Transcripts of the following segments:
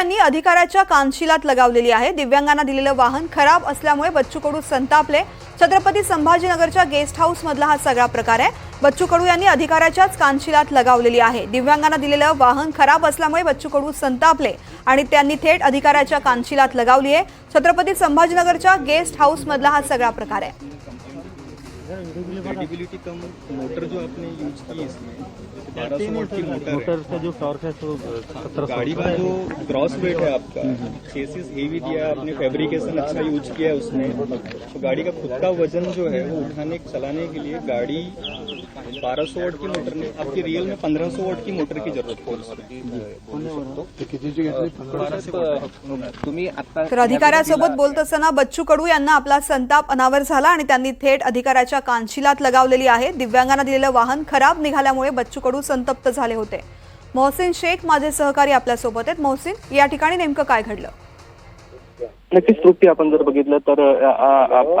यांनी अधिकाऱ्याच्या कानशिलात लगावलेली आहे. दिव्यांगांना दिलेलं वाहन खराब असल्यामुळे बच्चू कडू संतापले. छत्रपती संभाजीनगरच्या गेस्ट हाऊस मधला हा सगळा प्रकार आहे. बच्चू कडू यांनी अधिकाऱ्याच्याच कानशिलात लगावलेली आहे. दिव्यांगांना दिलेलं वाहन खराब असल्यामुळे बच्चू कडू संतापले आणि त्यांनी थेट अधिकाऱ्याच्या कानशिलात लगावली आहे. छत्रपती संभाजीनगरच्या गेस्ट हाऊस मधला हा सगळा प्रकार आहे. क्रेडिबिलिटी कम मोटर जो आपने यूज़ की इसमें बारह सौ की मोटर है। मोटर का जो टॉर्क है तो सत्रह गाड़ी का जो क्रॉस वेट है आपका चेसिस हेवी दिया आपने फैब्रिकेशन अच्छा यूज़ किया है उसने तो गाड़ी का खुद का वज़न जो है वो उठाने चलाने के लिए गाड़ी 1200 वोट की मोटर आपकी रियल में 1500 वोट की मोटर की जरूरत पड़ती तुम्ही आता तर अधिकाऱ्यासोबत बोलत असताना बच्चू कडू यांना आपला संताप अनावर झाला आणि त्यांनी थेट अधिकाऱ्याच्या कानशिलात लगावलेली आहे. दिव्यांगांना दिलेलं वाहन खराब निघाल्यामुळे बच्चू कडू संतप्त झाले होते. मोहसिन शेख माझे सहकारी आपल्यासोबत आहेत. मोहसिन या ठिकाणी नेमकं काय घडलं? नक्कीच तृप्ती आपण जर बघितलं तर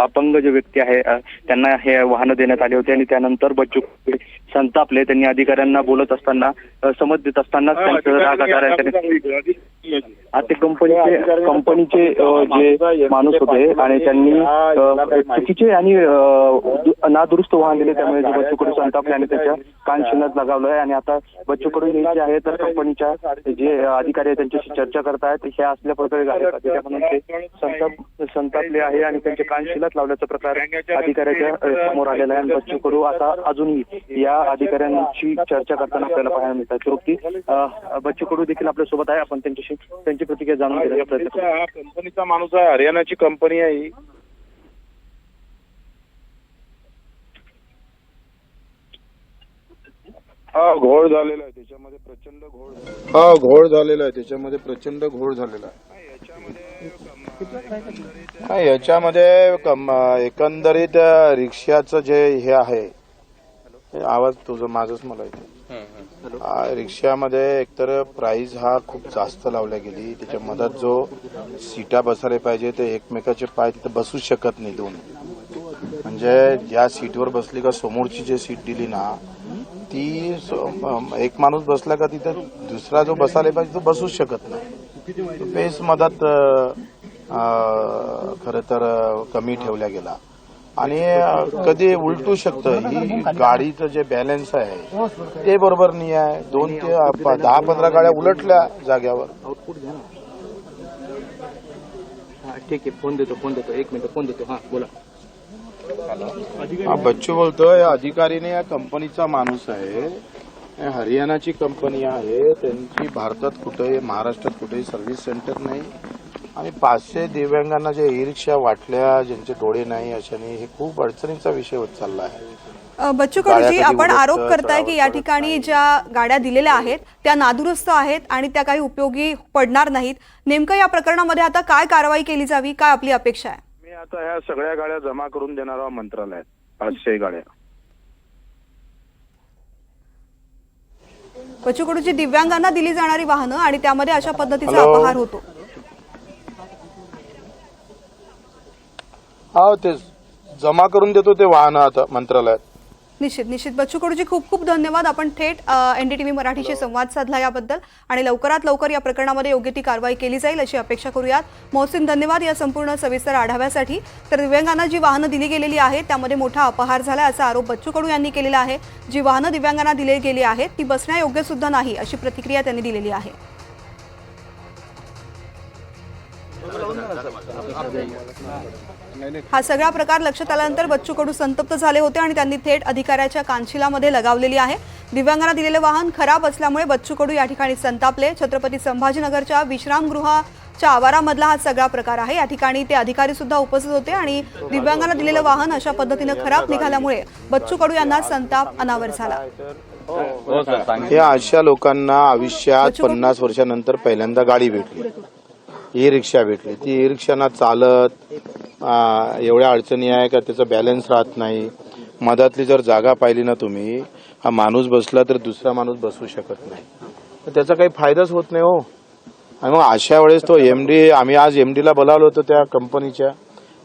अपंग जे व्यक्ती आहे त्यांना हे वाहनं देण्यात आले होते आणि त्यानंतर बच्चू संतापले. त्यांनी अधिकाऱ्यांना बोलत असताना समज देत असताना त्यांचं राग आधार आता ते कंपनीचे कंपनीचे जे माणूस होते आणि त्यांनी चुकीचे आणि नादुरुस्त वाहन दिले त्यामुळे जे बच्चू कडू संतापले आणि त्याच्या कानशिलात लगावलंय. आणि आता बच्चू कडू हे जे आहे तर कंपनीच्या जे अधिकारी आहेत त्यांच्याशी चर्चा करतायत. हे असल्या प्रकारे म्हणून ते संताप संतापले आहे आणि त्यांच्या कानशिलात लावल्याचा प्रकार अधिकाऱ्याच्या समोर आलेला आहे. आणि बच्चू कडू आता अजूनही या अधिकाऱ्यांची चर्चा करताना आपल्याला पाहायला मिळतात. तृप्ती बच्चू कडू देखील आपल्यासोबत आहे. आपण त्यांच्याशी त्यांची प्रतिक्रिया जाणून घेण्याचा प्रयत्न करू. कंपनीचा हा कंपनीचा माणूस आहे हरियाणाची कंपनी आहे ही. हा घोळ झालेला आहे त्याच्यामध्ये प्रचंड घोळ हा घोळ झालेला आहे त्याच्यामध्ये प्रचंड घोळ झालेला आहे. नाही याच्यामध्ये कम- एकंदरीत रिक्षाचं जे हे आहे हे आवाज तुझं माझंच मला येते रिक्षामध्ये एकतर प्राइस हा खूप जास्त लावल्या गेली. त्याच्या मधात जो सीटा बसायला पाहिजे ते एकमेकाचे पाय तिथे बसू शकत नाही दोन. म्हणजे ज्या सीटवर बसली का समोरची जी सीट दिली ना ती एक माणूस बसला का तिथे दुसरा जो बसायला पाहिजे तो बसूच शकत नाही. बेस मधात खर तर कमी ठेवल्या गेला. आणि कधी उलटू शकतं. ही गाडीचं जे बॅलन्स आहे ते बरोबर नाही आहे. दोन ते दहा पंधरा गाड्या उलटल्या जाग्यावर. हा, ठीक आहे फोन देतो फोन देतो. एक मिनिट फोन देतो. हा बोला. हा बच्चू बोलतोय. अधिकारीने या कंपनीचा माणूस आहे. हे हरियाणाची कंपनी आहे. त्यांची भारतात कुठेही महाराष्ट्रात कुठेही सर्व्हिस सेंटर नाही. आणि पाचशे दिव्यांगांना जे ई रिक्षा वाटल्या ज्यांचे डोळे नाही अशाने हे खूप अडचणीचा विषय होत चालला आहे. अ, बच्चू कडूजी आपण आरोप करताय की या ठिकाणी. ज्या गाड्या दिलेल्या आहेत त्या नादुरुस्त आहेत आणि त्या काही उपयोगी पडणार नाहीत. नेमकं या प्रकरणामध्ये आता काय कारवाई केली जावी? काय आपली अपेक्षा आहे? मी आता ह्या सगळ्या गाड्या जमा करून देणार मंत्रालयात पाचशे गाड्या. बच्चू कडूची दिव्यांगांना दिली जाणारी वाहनं आणि त्यामध्ये अशा पद्धतीचा. अपहार होतो. हा ते जमा करून देतो ते वाहन आता मंत्रालयात. निश्चित निश्चित. बच्चू कडूजी खूप खूप धन्यवाद. आपण थेट एनडीटीव्ही मराठीशी संवाद साधला याबद्दल आणि लवकरात लवकर या प्रकरणामध्ये योग्य ती कारवाई केली जाईल अशी अपेक्षा करूयात. मोहसिन धन्यवाद या संपूर्ण सविस्तर आढाव्यासाठी. तर दिव्यांगांना जी वाहनं दिली गेलेली आहेत त्यामध्ये मोठा अपहार झाला असा आरोप बच्चू कडू यांनी केलेला आहे. जी वाहनं दिव्यांगांना दिली गेली आहेत ती बसण्यायोग्य सुद्धा नाही अशी प्रतिक्रिया त्यांनी दिलेली आहे. हा सगळा प्रकार लक्षात आल्यानंतर बच्चू कडू संतप्त झाले होते आणि त्यांनी थेट अधिकाऱ्याच्या कानशिलामध्ये लगावलेली आहे. दिव्यांगांना दिलेले वाहन खराब असल्यामुळे बच्चू कडू या ठिकाणी संतापले. छत्रपती संभाजीनगरच्या विश्रामगृहाच्या आवारामधला हा सगळा प्रकार आहे. या ठिकाणी ते अधिकारी सुद्धा उपस्थित होते आणि दिव्यांगांना दिलेलं वाहन अशा पद्धतीनं खराब निघाल्यामुळे बच्चू कडू यांना संताप अनावर झाला. या अशा लोकांना आयुष्यात पन्नास वर्षानंतर पहिल्यांदा गाडी भेटली. ई रिक्षा भेटली. ती ई रिक्षाना चालत एवढ्या अडचणी आहे का त्याचा बॅलन्स राहत नाही. मधातली जर जागा पाहिली ना तुम्ही हा माणूस बसला तर दुसरा माणूस बसू शकत नाही. तर त्याचा काही फायदाच होत नाही हो. आणि मग अशा वेळेस तो एमडी आम्ही आज एमडीला बोलावलं होतं त्या कंपनीच्या.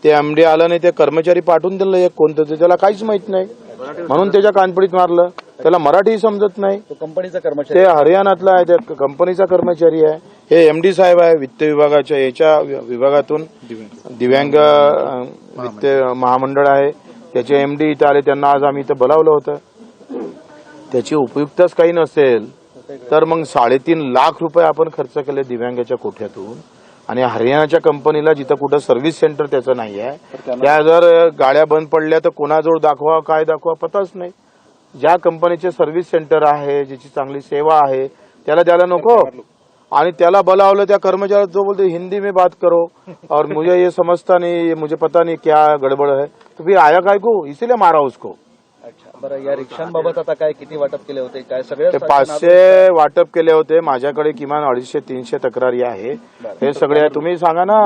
ते एमडी आलं नाही ते कर्मचारी पाठवून दिलं एक कोणतं ते त्याला काहीच माहीत नाही. म्हणून त्याच्या कानपडीत मारलं. त्याला मराठी समजत नाही. कंपनीचा कर्मचारी ते हरियाणातला आहे त्या कंपनीचा कर्मचारी आहे. हे एम डी साहेब आहे वित्त विभागाच्या याच्या विभागातून. दिव्यांग वित्त महामंडळ आहे. त्याचे एम डी इथं आले त्यांना आज आम्ही इथं बोलावलं होतं. त्याची उपयुक्तच काही नसेल तर मग साडेतीन लाख रुपये आपण खर्च केले दिव्यांगाच्या कोठ्यातून. आणि हरियाणाच्या कंपनीला जिथं कुठं सर्व्हिस सेंटर त्याचं नाही आहे. त्या जर गाड्या बंद पडल्या तर कोणाजवळ दाखवा काय दाखवा पताच नाही. ज्या कंपनीचे सर्व्हिस सेंटर आहे ज्याची चांगली सेवा आहे त्याला द्यायला नको. आणि त्याला बोलावलं त्या कर्मचारी जो बोलते हिंदी में बात करो. और मुझे ये समझता नहीं ये मुझे पता नहीं क्या गड़बड़ है। तो फिर आया काय को इसीलिए मारा उसको। अच्छा बरं या रिक्षांबाबत आता काय किती वाटप केले होते काय पाचशे वाटप केले होते माझ्याकडे किमान अडीचशे तीनशे तक्रारी आहे. हे सगळे तुम्ही सांगा ना.